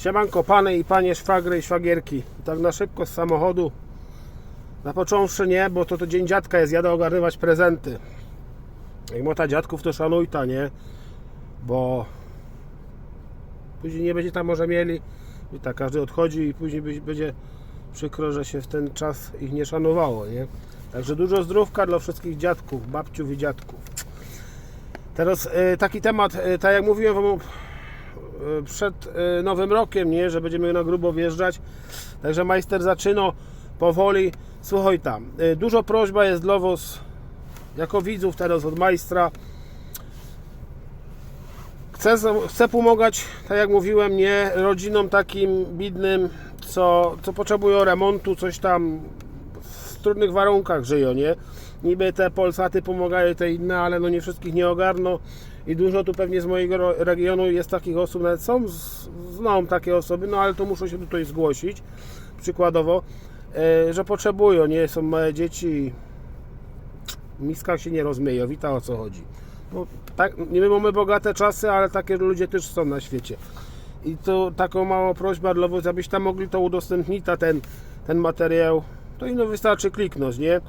Siemanko panie i panie szwagry i szwagierki. Tak na szybko z samochodu. Na począwszy nie, bo to, to dzień dziadka jest, jadę ogarnywać prezenty. Jak mota dziadków to szanuj ta, nie? Bo później nie będzie tam może mieli. I tak każdy odchodzi i później będzie- przykro, że się w ten czas ich nie szanowało, nie? Także dużo zdrówka dla wszystkich dziadków, babciów i dziadków. Teraz e, taki temat, e, tak jak mówiłem wam przed e, nowym rokiem, nie, że będziemy na grubo wjeżdżać. Także majster zaczyna powoli. Słuchaj tam, e, dużo prośba jest dla was jako widzów teraz od majstra. Chcę, chcę pomagać, tak jak mówiłem, nie rodzinom takim bidnym, co, co potrzebują remontu, coś tam w trudnych warunkach żyją, nie? Niby te Polsaty pomagają, te inne, ale no nie wszystkich nie ogarną i dużo tu pewnie z mojego regionu jest takich osób, nawet są, znam takie osoby, no ale to muszą się tutaj zgłosić, przykładowo, e, że potrzebują, nie? Są małe dzieci miskach się nie rozmieją, wita o co chodzi. No, tak, nie my mamy bogate czasy, ale takie ludzie też są na świecie. I to taką małą prośbę dla Was, abyście tam mogli to udostępnić, ta ten, ten materiał. To ino wystarczy kliknąć, nie?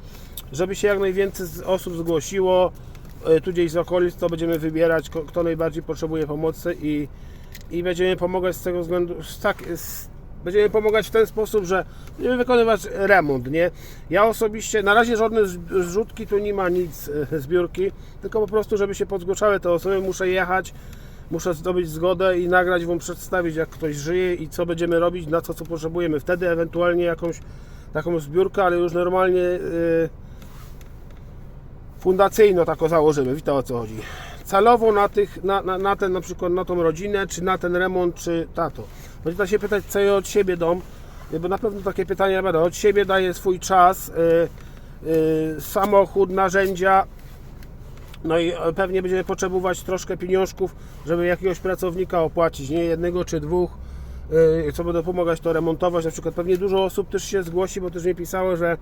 Żeby się jak najwięcej osób zgłosiło, tu gdzieś z okolic, to będziemy wybierać, kto najbardziej potrzebuje pomocy i, i będziemy pomagać z tego względu, tak, z, będziemy pomagać w ten sposób, że będziemy wykonywać remont, nie? Ja osobiście, na razie żadne zrzutki tu nie ma nic, e, zbiórki, tylko po prostu, żeby się podzgłaszały te osoby, muszę jechać, muszę zdobyć zgodę i nagrać Wam przedstawić, jak ktoś żyje i co będziemy robić, na co, co potrzebujemy. Wtedy ewentualnie jakąś taką zbiórkę, ale już normalnie yy, fundacyjno taką założymy. Wiecie o co chodzi. Celowo na, tych, na, na, na ten na przykład na tą rodzinę, czy na ten remont, czy tato. Będzie się pytać, co ja od siebie dom, bo na pewno takie pytania będą. Od siebie daję swój czas, yy, yy, samochód, narzędzia, no i e, pewnie będziemy potrzebować troszkę pieniążków, żeby jakiegoś pracownika opłacić, nie jednego czy dwóch, co będą pomagać to remontować. Na przykład pewnie dużo osób też się zgłosi, bo też mi pisało, że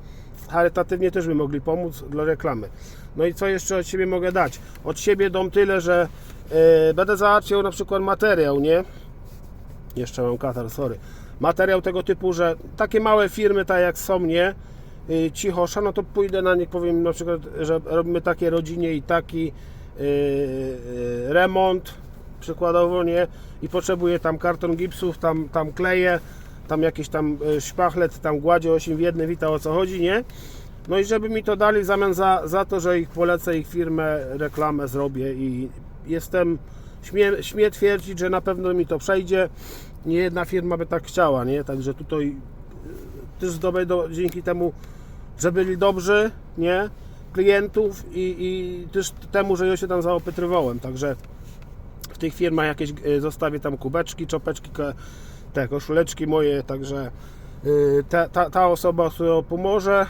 charytatywnie też by mogli pomóc dla reklamy. No i co jeszcze od siebie mogę dać? Od siebie dom tyle, że yy, będę załatwiał na przykład materiał, nie? Jeszcze mam katar, sorry. Materiał tego typu, że takie małe firmy, tak jak są, nie? y, Cichosza, no to pójdę na nich, powiem na przykład, że robimy takie rodzinie i taki remont, przykładowo, nie? I potrzebuję tam karton gipsów, tam, tam kleje, tam jakiś tam y, szpachlet, tam gładzie 8 w jednym, wita o co chodzi, nie? No i żeby mi to dali w zamian za, za to, że ich polecę, ich firmę, reklamę zrobię i jestem, śmie, śmie twierdzić, że na pewno mi to przejdzie. Nie jedna firma by tak chciała, nie? Także tutaj y, też zdobędą dzięki temu, że byli dobrzy, nie? Klientów i, i też temu, że ja się tam zaopatrywałem. Także tych firmach jakieś y, zostawię tam kubeczki, czopeczki, te koszuleczki moje, także y, ta, ta, ta osoba, która pomoże,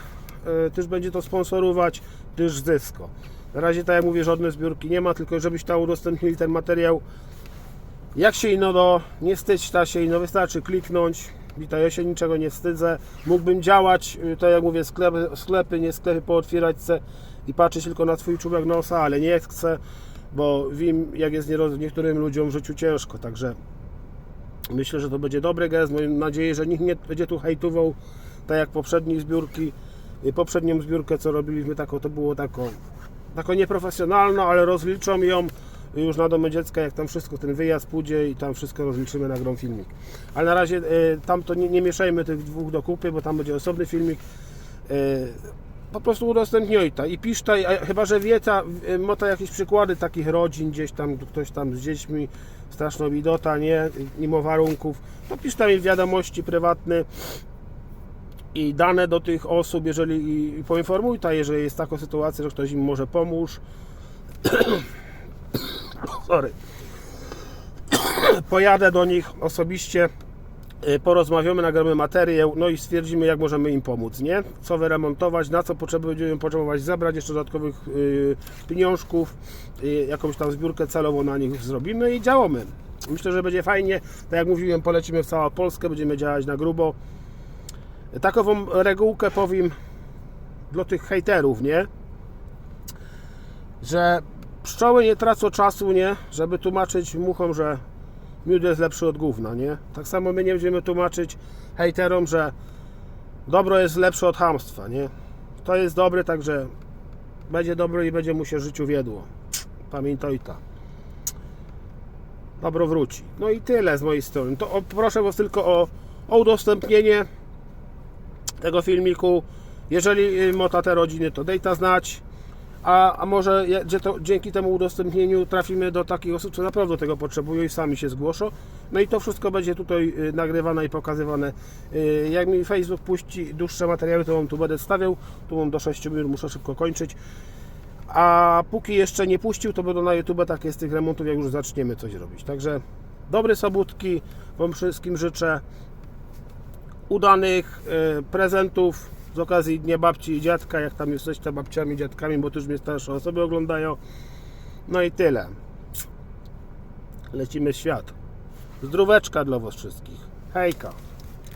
y, też będzie to sponsorować, też zysko. Na razie, tak jak mówię, żadne zbiórki nie ma, tylko żebyś tam udostępnili ten materiał. Jak się ino do, nie wstydź ta się ino, wystarczy kliknąć. Witaj, ja się niczego nie wstydzę. Mógłbym działać, y, tak jak mówię, sklepy, sklepy nie sklepy pootwierać se i patrzeć tylko na swój czubek nosa, ale nie chcę, bo wiem, jak jest niektórym ludziom w życiu ciężko, także myślę, że to będzie dobry gest. Mam nadzieję, że nikt nie będzie tu hejtował, tak jak poprzednie zbiórki. Y, Poprzednią zbiórkę, co robiliśmy, taką, to było taką, taką nieprofesjonalną, ale rozliczą ją już na domy dziecka, jak tam wszystko, ten wyjazd pójdzie i tam wszystko rozliczymy, nagram filmik. Ale na razie y, tam to nie, nie mieszajmy tych dwóch do kupy, bo tam będzie osobny filmik. Y, po prostu udostępniaj i pisz to, chyba że wie ta, ma to jakieś przykłady takich rodzin, gdzieś tam ktoś tam z dziećmi, straszna widota, nie, mimo warunków, to pisz tam im wiadomości prywatne i dane do tych osób, jeżeli i, poinformuj ta, jeżeli jest taka sytuacja, że ktoś im może pomóż. Sorry. Pojadę do nich osobiście, porozmawiamy, nagramy materiał, no i stwierdzimy, jak możemy im pomóc, nie? Co wyremontować, na co potrzeby będziemy potrzebować zebrać jeszcze dodatkowych y, pieniążków, y, jakąś tam zbiórkę celową na nich zrobimy i działamy. Myślę, że będzie fajnie. Tak jak mówiłem, polecimy w całą Polskę, będziemy działać na grubo. Takową regułkę powiem dla tych hejterów, nie? Że pszczoły nie tracą czasu, nie? Żeby tłumaczyć muchom, że miód jest lepszy od gówna, nie? Tak samo my nie będziemy tłumaczyć hejterom, że dobro jest lepsze od hamstwa, nie? To jest dobre, także będzie dobre i będzie mu się życiu wiedło. Pamiętaj to. Dobro wróci. No i tyle z mojej strony. To proszę Was tylko o, o udostępnienie tego filmiku. Jeżeli y, mota te rodziny, to dejta znać. A, a może to, dzięki temu udostępnieniu trafimy do takich osób, co naprawdę tego potrzebują i sami się zgłoszą. No i to wszystko będzie tutaj y, nagrywane i pokazywane. Y, Jak mi Facebook puści dłuższe materiały, to Wam tu będę stawiał. Tu mam do 6 minut, muszę szybko kończyć. A póki jeszcze nie puścił, to będą na YouTube takie z tych remontów, jak już zaczniemy coś robić. Także dobre sobótki Wam wszystkim życzę. Udanych y, prezentów z okazji Dnia Babci i Dziadka, jak tam jesteście babciami, dziadkami, bo już mnie starsze osoby oglądają. No i tyle. Lecimy w świat. Zdróweczka dla Was wszystkich. Hejka.